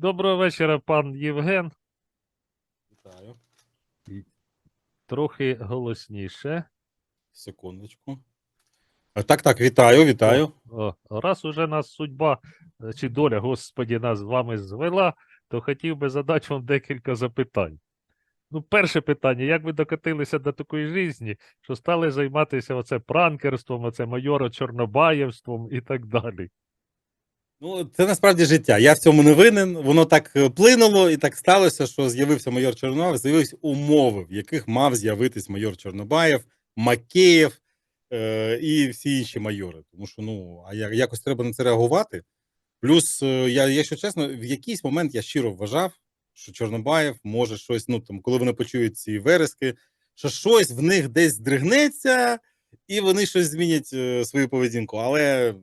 Доброго вечора, пан Євген. Вітаю. Трохи голосніше. Секундочку. А, Так, так, вітаю, вітаю. О, раз уже нас судьба е, чи доля, Господі, нас з вами звела, то хотів би задати вам декілька запитань. Ну, перше питання: як ви докотилися до такої житті, що стали займатися оце пранкерством, оце майоро Чорнобаєвством і так далі? Ну, це насправді життя. Я в цьому не винен. Воно так е, плинуло і так сталося, що з'явився майор Чорнобаєв, з'явились умови, в яких мав з'явитись майор Чорнобаєв, Макеєв е, і всі інші майори. Тому що ну, а я- якось треба на це реагувати. Плюс, е, я, якщо чесно, в якийсь момент я щиро вважав, що Чорнобаєв може щось, ну там, коли вони почують ці верески, що щось в них десь здригнеться, і вони щось змінять е, свою поведінку. Але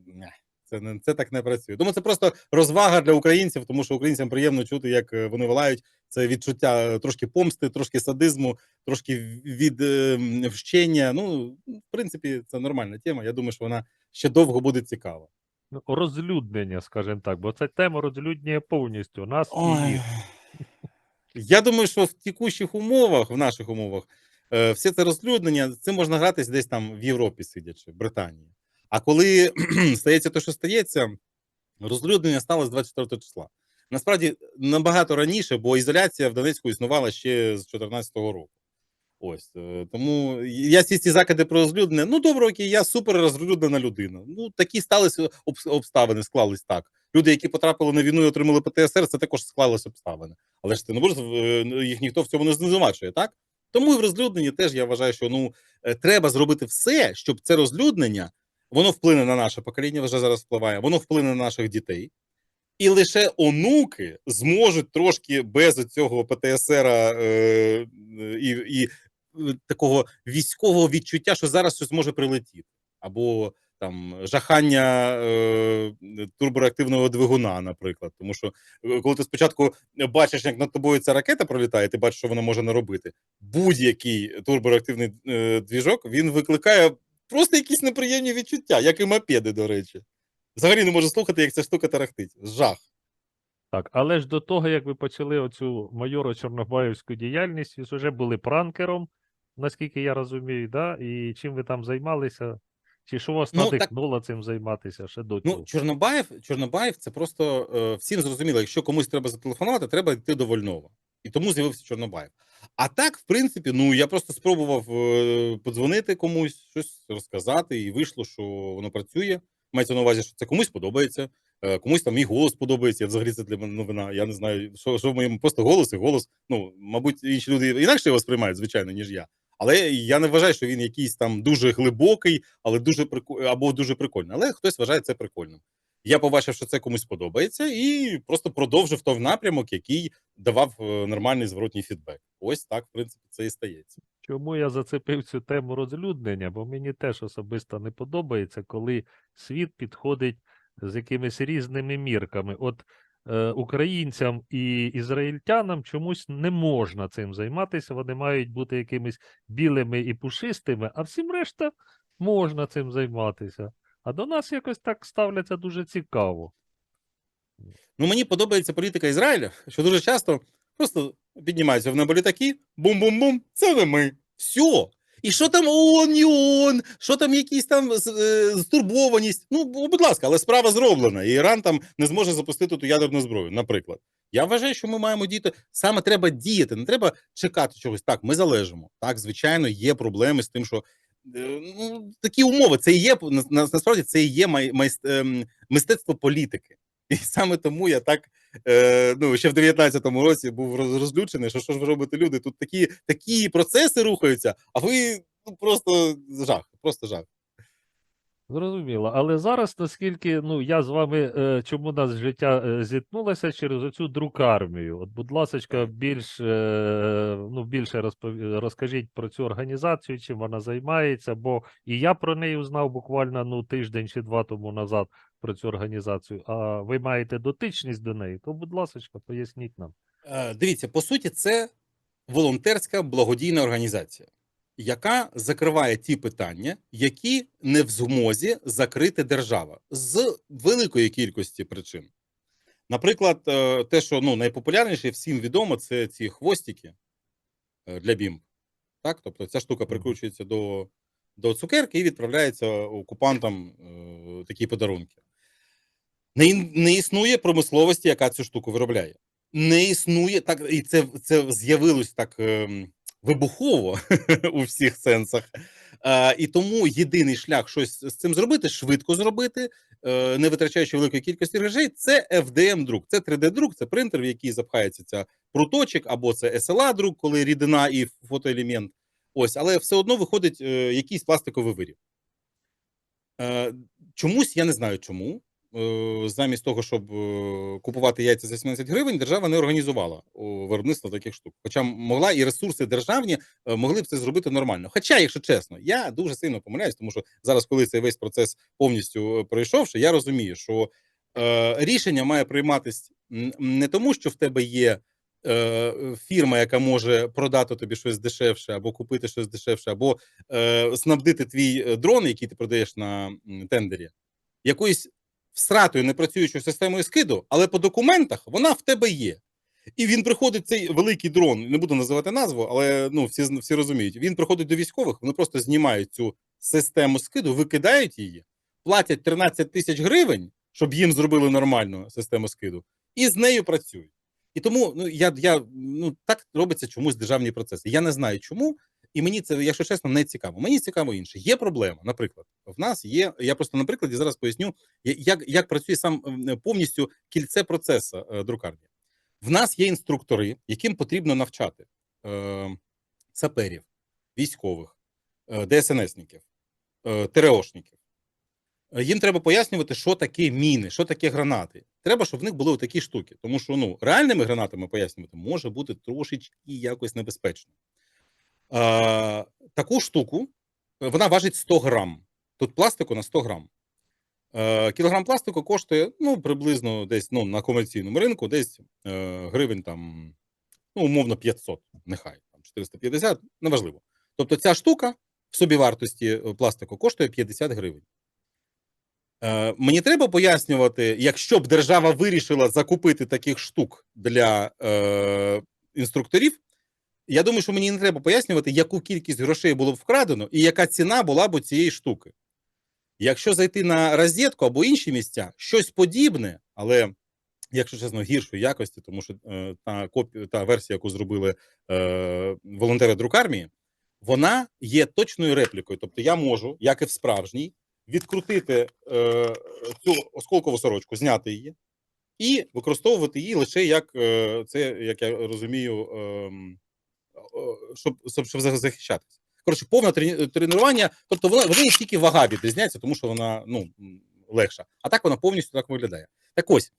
це не це так не працює. Думаю, це просто розвага для українців, тому що українцям приємно чути, як е, вони волають. Це відчуття е, трошки помсти, трошки садизму, трошки від е, вщення. Ну, в принципі, це нормальна тема. Я думаю, що вона ще довго буде цікава. Ну, розлюднення, скажімо так, бо ця тема розлюднює повністю нас Ой. їх. Я думаю, що в текущих умовах, в наших умовах, все це розлюднення, цим можна гратись десь там в Європі, сидячи, в Британії. А коли стається те, що стається, розлюднення сталося 24 числа. Насправді набагато раніше, бо ізоляція в Донецьку існувала ще з 2014 року. Ось е, тому я всі ці закиди про розлюднення. Ну добре, окей, я супер розлюднена людина. Ну такі сталися обставини, склались так. Люди, які потрапили на війну і отримали ПТСР, це також склалися обставини. Але ж ти не можеш е, їх ніхто в цьому не звинувачує, так? Тому і в розлюдненні теж я вважаю, що ну е, треба зробити все, щоб це розлюднення воно вплине на наше покоління, вже зараз впливає, воно вплине на наших дітей. І лише онуки зможуть трошки без цього ПТСР е, і, і е, такого військового відчуття, що зараз щось може прилетіти, або там жахання е, турбореактивного двигуна, наприклад. Тому що е, коли ти спочатку бачиш, як над тобою ця ракета пролітає, ти бачиш, що вона може наробити. Будь-який турбореактивний е, двіжок він викликає просто якісь неприємні відчуття, як і мопеди, до речі. Взагалі не можу слухати, як ця штука тарахтить. Жах. Так, але ж до того, як ви почали оцю майоро Чорнобаївську діяльність, ви ж вже були пранкером, наскільки я розумію, да? І чим ви там займалися? Чи що вас Ну, так- цим займатися ще до цього? Ну, Чорнобаєв, Чорнобаєв це просто е, всім зрозуміло, якщо комусь треба зателефонувати, треба йти до Вольнова. І тому з'явився Чорнобаєв. А так, в принципі, ну я просто спробував е, подзвонити комусь, щось розказати, і вийшло, що воно працює. Мається на увазі, що це комусь подобається, е, комусь там мій голос подобається. Я взагалі це для мене новина. Я не знаю, що, що в моєму просто голос і голос. Ну, мабуть, інші люди інакше його сприймають, звичайно, ніж я. Але я не вважаю, що він якийсь там дуже глибокий, але дуже прико... або дуже прикольний. Але хтось вважає це прикольним. Я побачив, що це комусь подобається, і просто продовжив той напрямок, який давав е, нормальний зворотній фідбек. Ось так, в принципі, це і стається. Чому я зацепив цю тему розлюднення? Бо мені теж особисто не подобається, коли світ підходить з якимись різними мірками. От е, українцям і ізраїльтянам чомусь не можна цим займатися. Вони мають бути якимись білими і пушистими, а всім решта можна цим займатися. А до нас якось так ставляться дуже цікаво. Ну, мені подобається політика Ізраїля, що дуже часто просто піднімаються в небо літаки, бум-бум-бум, це не ми. Все. І що там ООН, не ООН, що там якісь там е, стурбованість. Ну, будь ласка, але справа зроблена. І Іран там не зможе запустити ту ядерну зброю, наприклад. Я вважаю, що ми маємо діяти. Саме треба діяти, не треба чекати чогось. Так, ми залежимо. Так, звичайно, є проблеми з тим, що ну, такі умови. Це і є на- на- насправді це і є май, майст- ем, мистецтво політики. І саме тому я так е, ну, ще в 19-му році був роз- розлючений, що що ж ви робите, люди? Тут такі, такі процеси рухаються, а ви ну, просто жах, просто жах. Зрозуміло. Але зараз, наскільки ну, я з вами, е, чому нас життя е, зіткнулося через оцю друкармію. От, будь ласка, більш, е, ну, більше розпов... розкажіть про цю організацію, чим вона займається, бо і я про неї узнав буквально ну, тиждень чи два тому назад про цю організацію. А ви маєте дотичність до неї, то, будь ласка, поясніть нам. Е, дивіться, по суті, це волонтерська благодійна організація, яка закриває ті питання, які не в змозі закрити держава з великої кількості причин. Наприклад, е, те, що ну, найпопулярніше всім відомо, це ці хвостики е, для бімб. Так? Тобто ця штука прикручується до, до цукерки і відправляється окупантам е, такі подарунки. Не, не існує промисловості, яка цю штуку виробляє. Не існує так, і це, це з'явилось так ем, вибухово у всіх сенсах. Е, і тому єдиний шлях щось з цим зробити, швидко зробити, е, не витрачаючи великої кількості грошей, це FDM-друк. Це 3D-друк, це принтер, в який запхається ця пруточок, або це SLA-друк, коли рідина і фотоелемент. Ось, але все одно виходить е, якийсь пластиковий виріб. Е, чомусь я не знаю чому. Е, Замість того, щоб е, купувати яйця за 17 гривень, держава не організувала виробництво таких штук. Хоча могла і ресурси державні е, могли б це зробити нормально. Хоча, якщо чесно, я дуже сильно помиляюсь, тому що зараз, коли цей весь процес повністю пройшовши, я розумію, що рішення має прийматись не тому, що в тебе є фірма, яка може продати тобі щось дешевше, або купити щось дешевше, або е, снабдити твій дрон, який ти продаєш на тендері, якоюсь всратою непрацюючою системою скиду, але по документах вона в тебе є. І він приходить цей великий дрон, не буду називати назву, але ну всі всі розуміють. Він приходить до військових, вони просто знімають цю систему скиду, викидають її, платять 13 тисяч гривень, щоб їм зробили нормальну систему скиду, і з нею працюють. І тому ну я, я ну так робиться чомусь державні процеси. Я не знаю чому, і мені це, якщо чесно, не цікаво. Мені цікаво інше. Є проблема. Наприклад, в нас є. Я просто на прикладі зараз поясню, як, як працює сам повністю кільце процесу е, друкарні. В нас є інструктори, яким потрібно навчати е, саперів, військових, е, ДСНСників, е, ТРОшників. Е, Їм треба пояснювати, що таке міни, що таке гранати. Треба, щоб в них були такі штуки. Тому що ну, реальними гранатами пояснювати може бути трошечки якось небезпечно. Таку штуку е, вона важить 100 грам. Тут пластику на 100 грам. Е, кілограм пластику коштує ну, приблизно десь ну, на комерційному ринку, десь е, гривень там, ну, умовно, 500, нехай там 450, неважливо. Тобто ця штука в собівартості пластику коштує 50 гривень. Мені треба пояснювати, якщо б держава вирішила закупити таких штук для е, інструкторів, я думаю, що мені не треба пояснювати, яку кількість грошей було б вкрадено і яка ціна була б у цієї штуки. Якщо зайти на розетку або інші місця, щось подібне, але якщо чесно, гіршої якості, тому що е, та копі, та версія, яку зробили е, волонтери друкармії, вона є точною реплікою. Тобто я можу, як і в справжній, відкрутити е, цю осколкову сорочку, зняти її і використовувати її лише як е, це, як я розумію, е, щоб, щоб, щоб захищатися. Коротше, повне тренування, тобто вона вони тільки вага відрізняється, тому що вона ну легша. А так вона повністю так виглядає. Так ось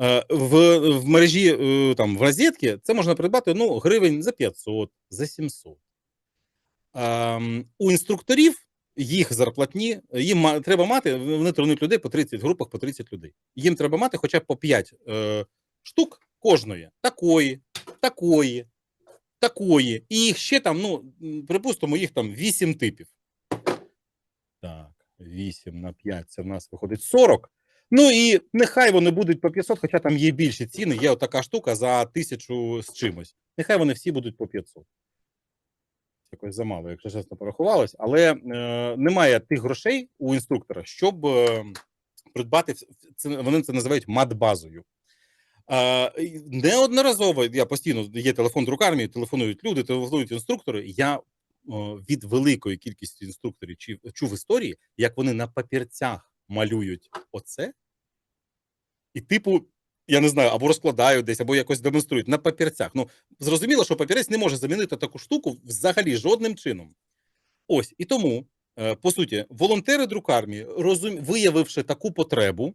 е, в, в мережі е, там в розетки це можна придбати ну, гривень за 500, за 700. Ем, у інструкторів їх зарплатні, їм треба мати, вони тренують людей по 30 групах по 30 людей. Їм треба мати хоча б по 5 е, штук кожної, такої, такої, такої. І їх ще там, ну, припустимо, їх там 8 типів. Так, 8 на 5, це в нас виходить 40. Ну і нехай вони будуть по 500, хоча там є більші ціни, є така штука за тисячу з чимось. Нехай вони всі будуть по 500. Якось замало, якщо чесно порахувалось, але е, немає тих грошей у інструктора, щоб е, придбати це, вони це називають мат-базою. Неодноразово я постійно є телефон друкармії, телефонують люди, телефонують інструктори. Я від великої кількості інструкторів чув, чув історії, як вони на папірцях малюють оце, і, типу, я не знаю, або розкладають десь, або якось демонструють на папірцях. Ну, зрозуміло, що папірець не може замінити таку штуку взагалі жодним чином. Ось і тому, е, по суті, волонтери друкармії, розум... виявивши таку потребу,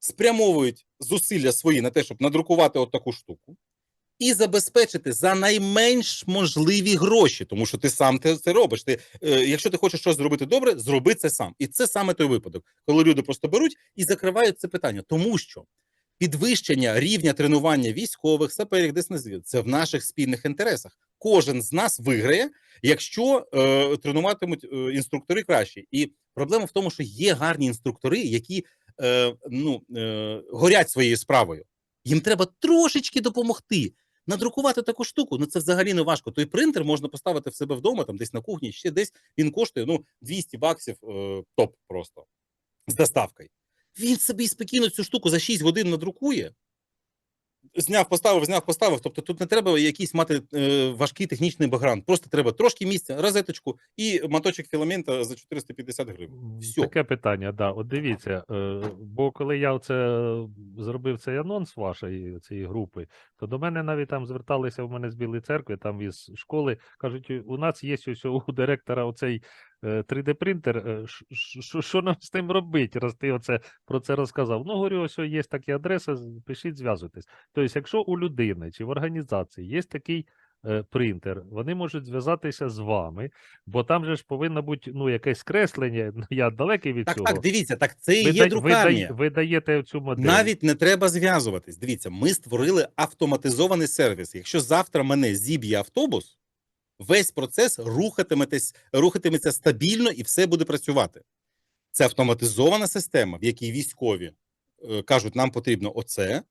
спрямовують зусилля свої на те, щоб надрукувати от таку штуку, і забезпечити за найменш можливі гроші, тому що ти сам це робиш. Ти, е, якщо ти хочеш щось зробити добре, зроби це сам. І це саме той випадок, коли люди просто беруть і закривають це питання, тому що підвищення рівня тренування військових, саперів, ДСНЗ – це в наших спільних інтересах. Кожен з нас виграє, якщо е, тренуватимуть е, інструктори краще. І проблема в тому, що є гарні інструктори, які е, ну, е, горять своєю справою. Їм треба трошечки допомогти. Надрукувати таку штуку, ну це взагалі не важко. Той принтер можна поставити в себе вдома, там десь на кухні, ще десь він коштує ну 200 баксів е, топ просто з доставкою. Він собі спокійно цю штуку за 6 годин надрукує. Зняв, поставив, зняв, поставив. Тобто тут не треба якийсь мати е, важкий технічний бекграунд. Просто треба трошки місця, розеточку і моточок філамента за 450 гривень. Все. Таке питання, да. От дивіться, е, бо коли я оце е, зробив цей анонс вашої цієї групи, то до мене навіть там зверталися в мене з Білої церкви, там із школи, кажуть, у нас є ось у директора оцей 3D-принтер, е, ш- ш- що- нам з тим робити, раз ти оце про це розказав. Ну, говорю, ось є такі адреси, пишіть, зв'язуйтесь. Тобто, якщо у людини чи в організації є такий е, принтер, вони можуть зв'язатися з вами, бо там же ж повинно бути ну, якесь креслення. ну, Я далекий від Так, цього. так, дивіться, так це ви, є да- ви, ви даєте цю модель. Навіть не треба зв'язуватись. Дивіться, ми створили автоматизований сервіс. Якщо завтра мене зіб'є автобус, весь процес рухатиметесь, рухатиметься стабільно і все буде працювати. Це автоматизована система, в якій військові е, кажуть, нам потрібно оце.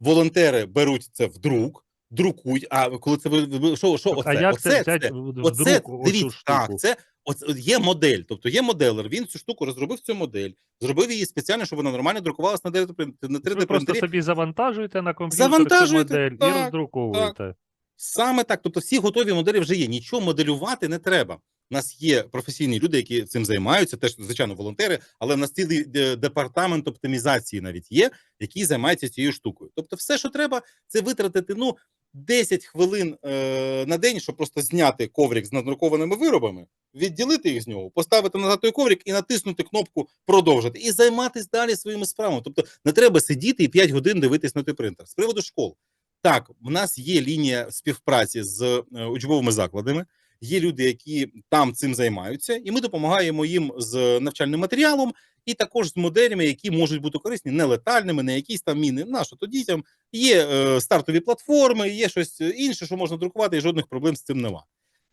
Волонтери беруть це в друк, друкують. А коли це що, що Так, оце? а як оце, це це- в Оце дивіться, так, це оце, є модель. Тобто є моделер. Він цю штуку розробив цю модель, зробив її спеціально, щоб вона нормально друкувалася на 3D принтері. Ви просто собі завантажуєте на комп'ютер цю модель і так, роздруковуєте. Саме так. Тобто, всі готові моделі вже є. Нічого моделювати не треба. У нас є професійні люди, які цим займаються, теж звичайно волонтери, але в нас цілий е, департамент оптимізації навіть є, який займається цією штукою. Тобто, все, що треба, це витратити ну 10 хвилин е, на день, щоб просто зняти коврик з надрукованими виробами, відділити їх з нього, поставити назад той коврик і натиснути кнопку продовжити, і займатися далі своїми справами. Тобто, не треба сидіти і 5 годин дивитись на той принтер. З приводу школ. Так, в нас є лінія співпраці з е, учбовими закладами. Є люди, які там цим займаються, і ми допомагаємо їм з навчальним матеріалом, і також з моделями, які можуть бути корисні, не летальними, не якісь там міни. На що то дітям є е, стартові платформи, є щось інше, що можна друкувати, і жодних проблем з цим нема.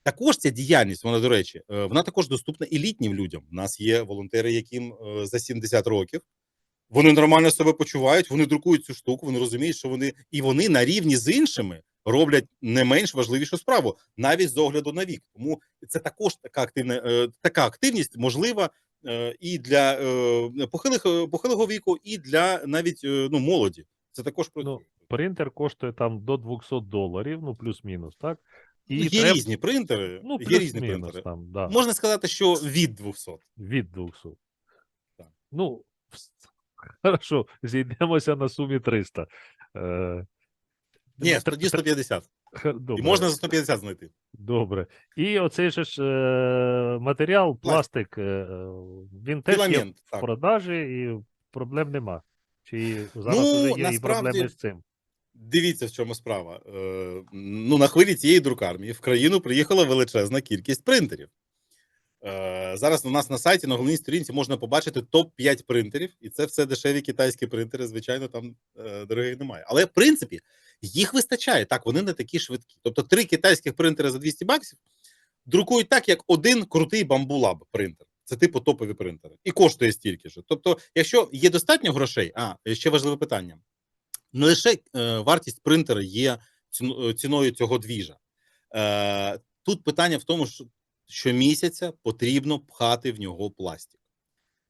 Також ця діяльність, вона до речі, е, вона також доступна і літнім людям. У нас є волонтери, яким е, за 70 років. Вони нормально себе почувають, вони друкують цю штуку, вони розуміють, що вони і вони на рівні з іншими роблять не менш важливішу справу, навіть з огляду на вік. Тому це також така активна е, така активність можлива е, і для е, похилих е, похилого віку, і для навіть е, ну молоді. Це також. Ну, Принтер коштує там до 200 доларів, ну плюс-мінус, так? І є треба- різні принтери, Ну, є різні принтери. там, да. Можна сказати, що від 200. Від 200. Так. Ну, хорошо, зійдемося на сумі 300. Е, Ні, тоді 150. х- І можна за 150 знайти. добре. І оцей же ж е, матеріал, пластик, е, він теж є Філамент. в Так. продажі і проблем нема. Чи зараз Ну, вже є і насправді- проблеми з цим? Дивіться, в чому справа. Е, ну, на хвилі цієї друкармії в країну приїхала величезна кількість принтерів. Е, зараз у нас на сайті на головній сторінці можна побачити топ-5 принтерів, і це все дешеві китайські принтери. Звичайно, там е, дорогих немає. Але в принципі їх вистачає. Так, вони не такі швидкі. Тобто, три китайських принтери за 200 баксів друкують так, як один крутий бамбулаб принтер. Це типу топові принтери. І коштує стільки ж. Тобто, якщо є достатньо грошей, а ще важливе питання: не лише е, вартість принтера є е, ціною цього двіжа. Е, тут питання в тому, що щомісяця потрібно пхати в нього пластик.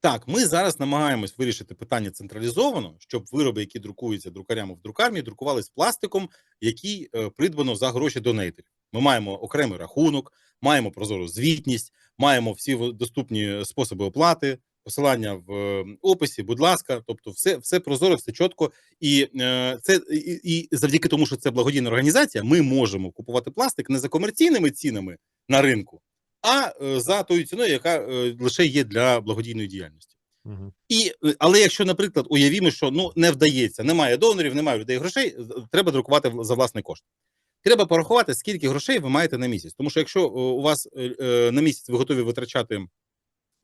Так, ми зараз намагаємось вирішити питання централізовано, щоб вироби, які друкуються друкарями в друкарні, друкувались пластиком, який е, придбано за гроші донейтерів. Ми маємо окремий рахунок, маємо прозору звітність, маємо всі доступні способи оплати, посилання в е, описі. Будь ласка, тобто, все, все прозоро, все чітко. І е, це і, і завдяки тому, що це благодійна організація, ми можемо купувати пластик не за комерційними цінами на ринку, а е, за тою ціною, яка е, лише є для благодійної діяльності. Мгм. І е, але якщо, наприклад, уявімо, що ну не вдається, немає донорів, немає людей грошей, треба друкувати за власний кошт. Треба порахувати, скільки грошей ви маєте на місяць. Тому що якщо у вас на місяць ви готові витрачати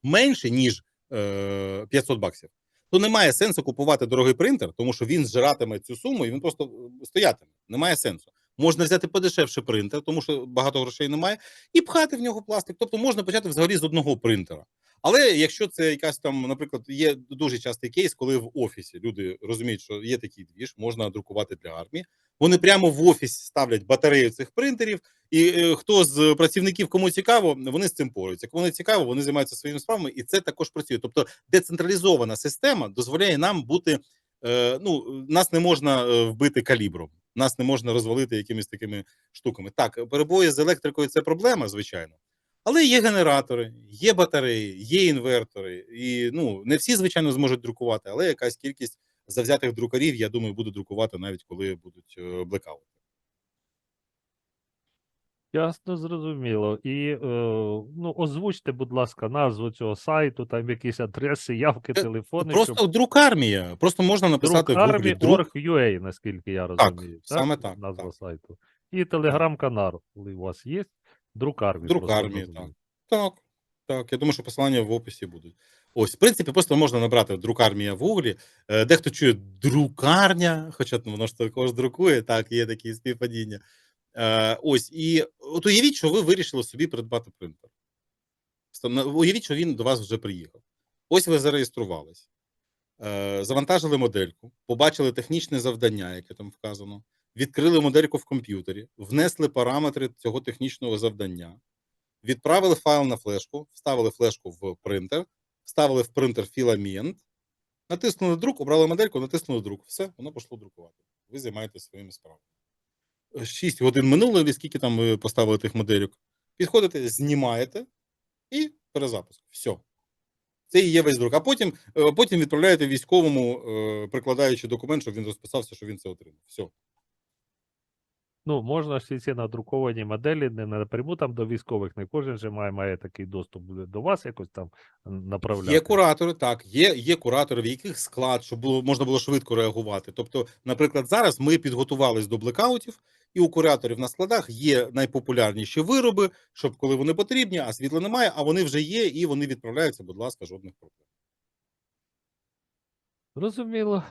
менше ніж е, 500 баксів, то немає сенсу купувати дорогий принтер, тому що він зжиратиме цю суму і він просто стоятиме. Немає сенсу. Можна взяти подешевше принтер, тому що багато грошей немає, і пхати в нього пластик. Тобто можна почати взагалі з одного принтера. Але якщо це якась там, наприклад, є дуже частий кейс, коли в офісі люди розуміють, що є такий двіж, можна друкувати для армії. Вони прямо в офіс ставлять батарею цих принтерів, і е, хто з працівників, кому цікаво, вони з цим поруються. Кому не цікаво, вони займаються своїми справами, і це також працює. Тобто, децентралізована система дозволяє нам бути. Е, ну, нас не можна е, вбити калібром, нас не можна розвалити якимись такими штуками. Так, перебої з електрикою це проблема, звичайно. Але є генератори, є батареї, є інвертори, і ну не всі, звичайно, зможуть друкувати, але якась кількість завзятих друкарів, я думаю, буде друкувати навіть коли будуть е, блекаути. Ясно, зрозуміло. І е, ну, озвучте, будь ласка, назву цього сайту, там якісь адреси, явки, Е, телефони. Просто друкармія. Просто можна написати в Google наскільки я Так, розумію. саме так, Назва так. сайту. І телеграм-канал, коли у вас є. Друкармі. просто Друкармі, розумію. Так, так. Я думаю, що посилання в описі будуть. Ось, в принципі, просто можна набрати друкармія в Гуглі. Е, Дехто чує друкарня, хоча ну, воно ж також друкує, так, є такі співпадіння. Е, Ось, і от уявіть, що ви вирішили собі придбати принтер. Уявіть, що він до вас вже приїхав. Ось ви зареєструвались, е, завантажили модельку, побачили технічне завдання, яке там вказано, відкрили модельку в комп'ютері, внесли параметри цього технічного завдання, відправили файл на флешку, вставили флешку в принтер, вставили в принтер філамент, натиснули друк, обрали модельку, натиснули друк. Все, воно пішло друкувати. Ви займаєтесь своїми справами. 6 годин минуло, і скільки там ви поставили тих модельок. Підходите, знімаєте і перезапуск. Все. Це і є весь друк. А потім, е, потім відправляєте військовому, е, прикладаючи документ, щоб він розписався, що він це отримав. Все. Ну, можна ж ці надруковані моделі не напряму там до військових, не кожен же має, має такий доступ до вас якось там направляти. Є куратори, так, є, є куратори, в яких склад, щоб було можна було швидко реагувати. Тобто, наприклад, зараз ми підготувались до блекаутів, і у кураторів на складах є найпопулярніші вироби, щоб коли вони потрібні, а світла немає, а вони вже є, і вони відправляються. Будь ласка, жодних проблем. Зрозуміло.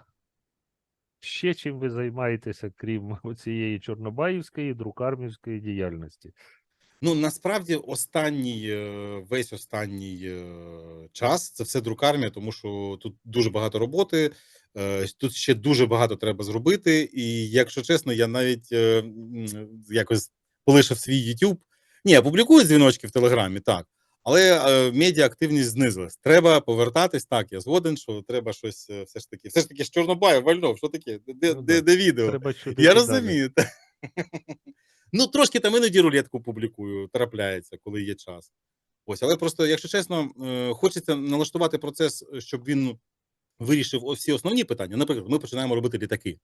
Ще чим ви займаєтеся, крім цієї чорнобаївської, друкармівської діяльності? Ну насправді останній е, весь останній е, час це все друкармія, тому що тут дуже багато роботи. Е, Тут ще дуже багато треба зробити. І якщо чесно, я навіть е, якось полишив свій YouTube. Ні, я публікую дзвіночки в Телеграмі, так. Але е, медіа активність знизилась. Треба повертатись. Так, я згоден, що треба щось е, все ж таки. Все ж таки, з Чорнобаєв, Вальнов, що таке? Де, Ну де, де відео? Треба Я далі. розумію. Ну, трошки там іноді рулетку публікую, трапляється, коли є час. Ось, але просто, якщо чесно, е, хочеться налаштувати процес, щоб він вирішив всі основні питання. Наприклад, ми починаємо робити літаки.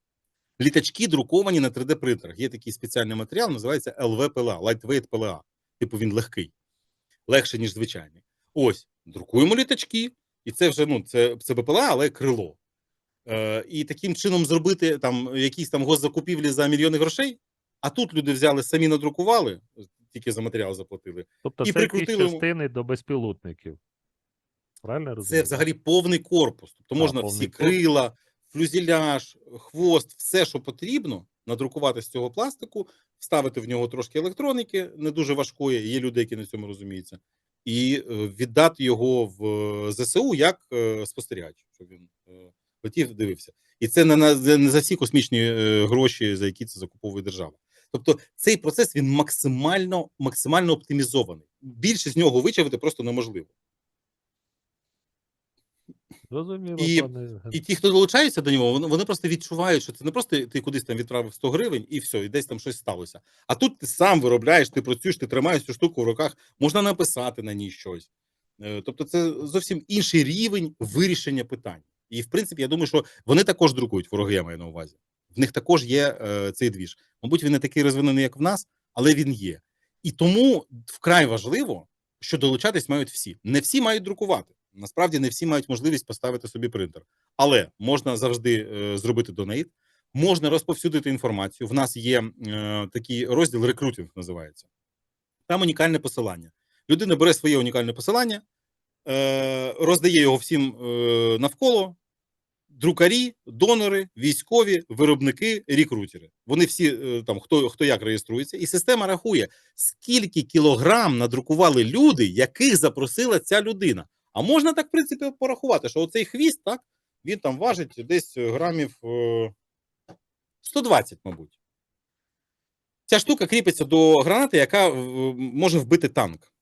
Літачки друковані на 3D-принтерах. Є такий спеціальний матеріал, називається LVPLA, Lightweight PLA. Типу він легкий, легше, ніж звичайний. Ось, друкуємо літачки, і це вже ну, це, це БПЛА, але крило. Е, і таким чином зробити там якісь там госзакупівлі за мільйони грошей. А тут люди взяли, самі надрукували, тільки за матеріал заплатили. Тобто і це прикрутили частини до безпілотників. Правильно я Це взагалі повний корпус. Тобто А, можна всі корпус. крила, фюзеляж, хвост, все, що потрібно, надрукувати з цього пластику, вставити в нього трошки електроніки, не дуже важкої. Є люди, які на цьому розуміються, і е, віддати його в е, ЗСУ як е, спостерігач, щоб він хотів, дивився. І це не на не за всі космічні гроші, за які це закуповує держава. Тобто цей процес він максимально максимально оптимізований. Більше з нього вичавити просто неможливо. Зрозуміло, І- пане. І ті, хто долучаються до нього, вони, вони просто відчувають, що це не просто ти кудись там відправив 100 гривень і все, і десь там щось сталося. А тут ти сам виробляєш, ти працюєш, ти тримаєш цю штуку в руках, можна написати на ній щось. Е, Тобто, це зовсім інший рівень вирішення питань. І в принципі, я думаю, що вони також друкують вороги, я маю на увазі. В них також є е, цей двіж. Мабуть, він не такий розвинений, як в нас, але він є. І тому вкрай важливо, що долучатись мають всі. Не всі мають друкувати. Насправді не всі мають можливість поставити собі принтер. Але можна завжди е, зробити донейт, можна розповсюдити інформацію. В нас є е, такий розділ рекрутинг називається. Там унікальне посилання. Людина бере своє унікальне посилання, е, роздає його всім е, навколо. Друкарі, донори, військові, виробники, рекрутери. Вони всі е, там хто хто як реєструється, і система рахує, скільки кілограм надрукували люди, яких запросила ця людина. А можна так, в принципі, порахувати, що оцей хвіст, так, він там важить десь грамів е, 120, мабуть. Ця штука кріпиться до гранати, яка е, може вбити танк.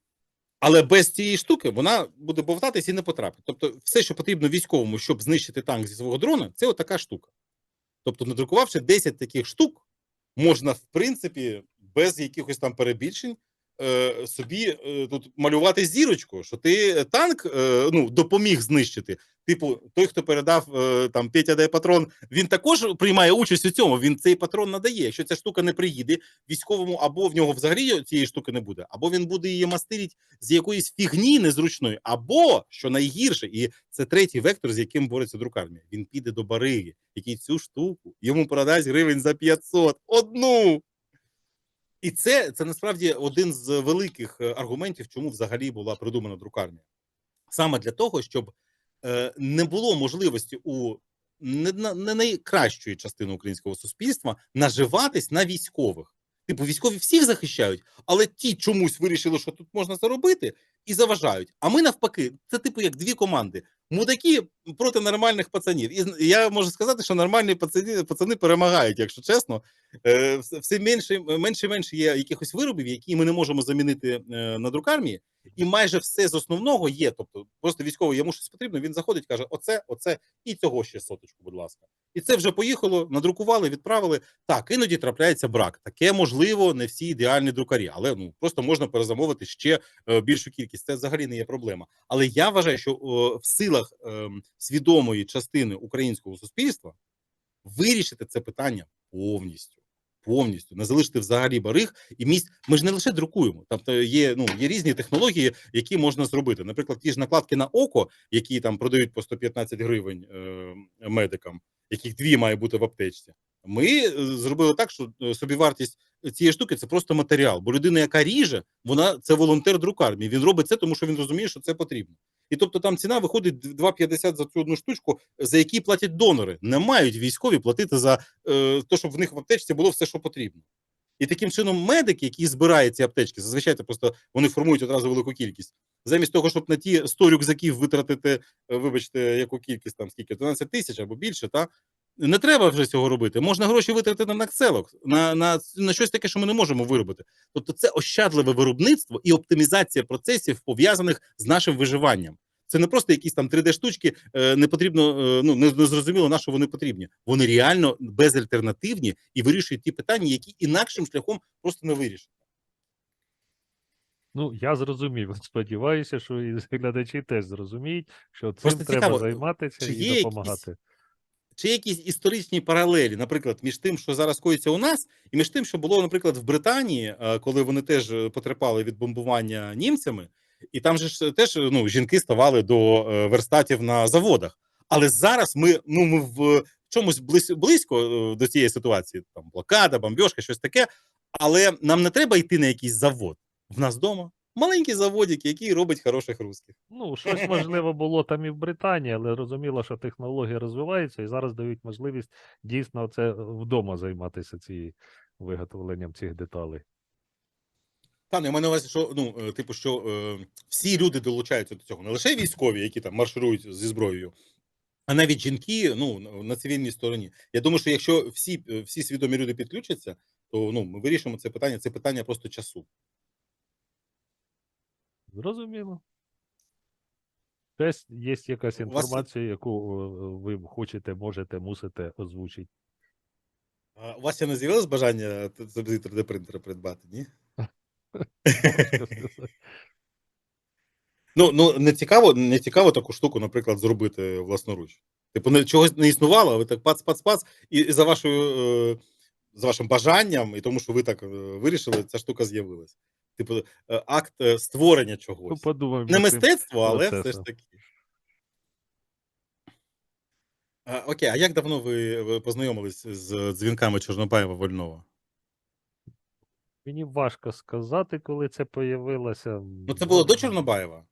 Але без цієї штуки вона буде бовтатись і не потрапить. Тобто, все, що потрібно військовому, щоб знищити танк зі свого дрона, це отака штука. Тобто, надрукувавши 10 таких штук, можна, в принципі, без якихось там перебільшень е, собі е, тут малювати зірочку, що ти танк е, ну, допоміг знищити. Типу, той, хто передав там Петя дає патрон, він також приймає участь у цьому. Він цей патрон надає. Якщо ця штука не приїде, військовому або в нього взагалі цієї штуки не буде, або він буде її мастерить з якоїсь фігні незручної, або що найгірше, і це третій вектор, з яким бореться друкармія. Він піде до бариги, який цю штуку йому продасть гривень за 500. Одну. І це, це насправді один з великих е, аргументів, чому взагалі була придумана друкарня. Саме для того, щоб е, не було можливості у не, найкращої частини українського суспільства наживатись на військових. Типу, військові всіх захищають, але ті чомусь вирішили, що тут можна заробити, і заважають. А ми навпаки, це типу як дві команди: мудаки проти нормальних пацанів. І я можу сказати, що нормальні пацані, пацани перемагають, якщо чесно. Е, все- менше, менше і менше є якихось виробів, які ми не можемо замінити е, на друкармії, і майже все з основного є. Тобто, просто військовий йому щось потрібно. Він заходить, каже: Оце, оце і цього ще соточку, будь ласка. І це вже поїхало, надрукували, відправили. Так, іноді трапляється брак. Таке можливо, не всі ідеальні друкарі, але ну просто можна перезамовити ще е, більшу кількість. Це взагалі не є проблема. Але я вважаю, що в силах ем, свідомої частини українського суспільства вирішити це питання повністю. Повністю не залишити взагалі бариг і місць. Ми ж не лише друкуємо. Тобто є ну є різні технології, які можна зробити. Наприклад, ті ж накладки на око, які там продають по 115 гривень е, медикам, яких дві має бути в аптечці. Ми е, зробили так, що е, собівартість цієї штуки це просто матеріал. Бо людина, яка ріже, вона це волонтер друкармії. Він робить це, тому що він розуміє, що це потрібно. І тобто там ціна виходить 2,50 за цю одну штучку, за які платять донори. Не мають військові платити за е, те, щоб в них в аптечці було все, що потрібно. І таким чином медики, які збирають ці аптечки, зазвичай просто вони формують одразу велику кількість. Замість того, щоб на ті 100 рюкзаків витратити, е, вибачте, яку кількість там скільки 12 тисяч або більше, та не треба вже цього робити. Можна гроші витратити на кселок, на, на, на щось таке, що ми не можемо виробити. Тобто, це ощадливе виробництво і оптимізація процесів пов'язаних з нашим виживанням. Це не просто якісь там 3D-штучки, е, не потрібно, е, ну не, не зрозуміло, на що вони потрібні. Вони реально безальтернативні і вирішують ті питання, які інакшим шляхом просто не вирішать. Ну, я зрозумів. Сподіваюся, що і глядачі теж зрозуміють, що цим Просто треба цікаво, займатися чи і є якісь допомагати. Чи якісь історичні паралелі, наприклад, між тим, що зараз коїться у нас, і між тим, що було, наприклад, в Британії, е, коли вони теж е, потерпали від бомбування німцями, і там же ж теж ну, жінки ставали до е, верстатів на заводах. Але зараз ми, ну, ми в чомусь близь, близько е, до цієї ситуації, там блокада, бомбьошка, щось таке. Але нам не треба йти на якийсь завод. В нас вдома маленький заводик, який робить хороших русських. Ну, щось можливо було там і в Британії, але розуміло, що технології розвиваються і зараз дають можливість дійсно це вдома займатися цією виготовленням цих деталей. Та ну, я маю на увазі, що ну, е, типу, що е, всі люди долучаються до цього, не лише військові, які там марширують зі зброєю, а навіть жінки ну, на- на цивільній стороні. Я думаю, що якщо всі, е, всі свідомі люди підключаться, то ну, ми вирішимо це питання. Це питання просто часу. Зрозуміло. Десь є якась інформація, яку е, ви хочете, можете, мусите озвучити. А у вас ще не з'явилось бажання собі 3D принтера придбати? Ні? Ну, ну не цікаво, не цікаво таку штуку, наприклад, зробити власноруч. Типу, не, чогось не існувало, а ви так пац-пац-пац, і, і за вашою. Е, за вашим бажанням, і тому, що ви так е, вирішили, ця штука з'явилась. Типу, е, акт е, створення Ну, чогось. подумаємо. Не мистецтво, але все ж таки. А, окей, а як давно ви, ви познайомились з дзвінками Чорнобаєва Вольнова? Мені важко сказати, коли це появилося. Ну, це було до Чорнобаєва?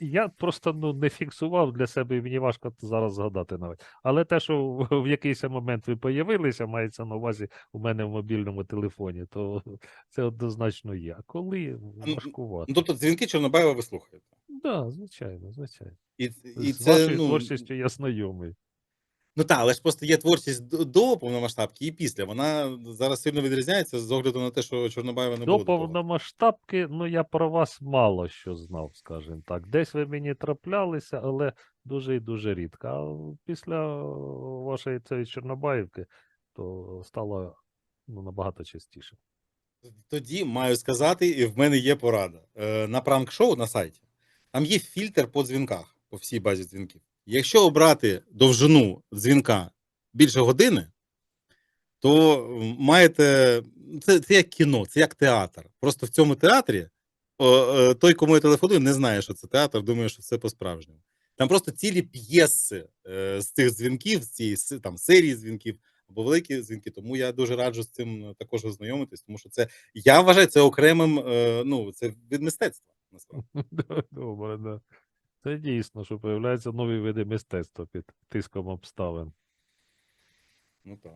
Я просто ну, не фіксував для себе, і мені важко зараз згадати навіть. Але те, що в, в якийсь момент ви появилися, мається на увазі у мене в мобільному телефоні, то це однозначно є. А коли важкувати? важкувато. Ну, тобто дзвінки Чорнобаєва ви слухаєте. Да, звичайно, звичайно. І, і З це, вашою ну, творчістю я знайомий. Ну так, але ж просто є творчість до, до повномасштабки і після. Вона зараз сильно відрізняється з огляду на те, що Чорнобаєва не До було. того. повномасштабки, ну я про вас мало що знав, скажімо так. Десь ви мені траплялися, але дуже і дуже рідко. А після вашої цієї Чорнобаївки, то стало ну, набагато частіше. Тоді маю сказати, і в мене є порада. Е, на пранк-шоу на сайті там є фільтр по дзвінках, по всій базі дзвінків. Якщо обрати довжину дзвінка більше години, то маєте. Це, це як кіно, це як театр. Просто в цьому театрі о, е, той, кому я телефоную, не знає, що це театр, думає, що це по-справжньому. Там просто цілі п'єси е, з цих дзвінків, з цієї там, серії дзвінків або великі дзвінки. Тому я дуже раджу з цим е, також ознайомитись, тому що це я вважаю це окремим, е, ну це від мистецтва. Насправді. Добре, да. Це дійсно, що появляються нові види мистецтва під тиском обставин. Ну так.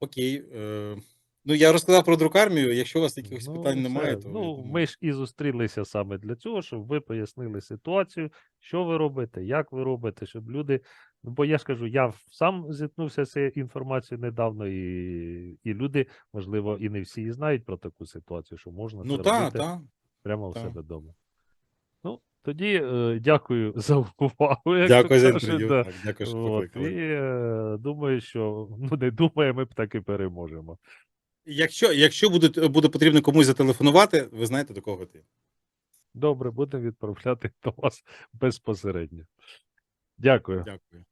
Окей. Е, ну я розказав про друкармію. Якщо у вас якихось питань немає, то ну, ми ж і зустрілися саме для цього, щоб ви пояснили ситуацію, що ви робите, як ви робите, щоб люди. Ну, бо я ж кажу, я сам зіткнувся з цією інформацією недавно, і, і люди, можливо, і не всі знають про таку ситуацію, що можна ну це так, робити так. прямо в так. себе вдома. Тоді е, дякую за увагу. як Дякую за інтерв'ю. да. Дякую, що покликали. і е, думаю, що ну не думаю, ми б таки переможемо. Якщо, якщо буде, буде потрібно комусь зателефонувати, ви знаєте до кого ти. Добре, будемо відправляти до вас безпосередньо. Дякую. Дякую.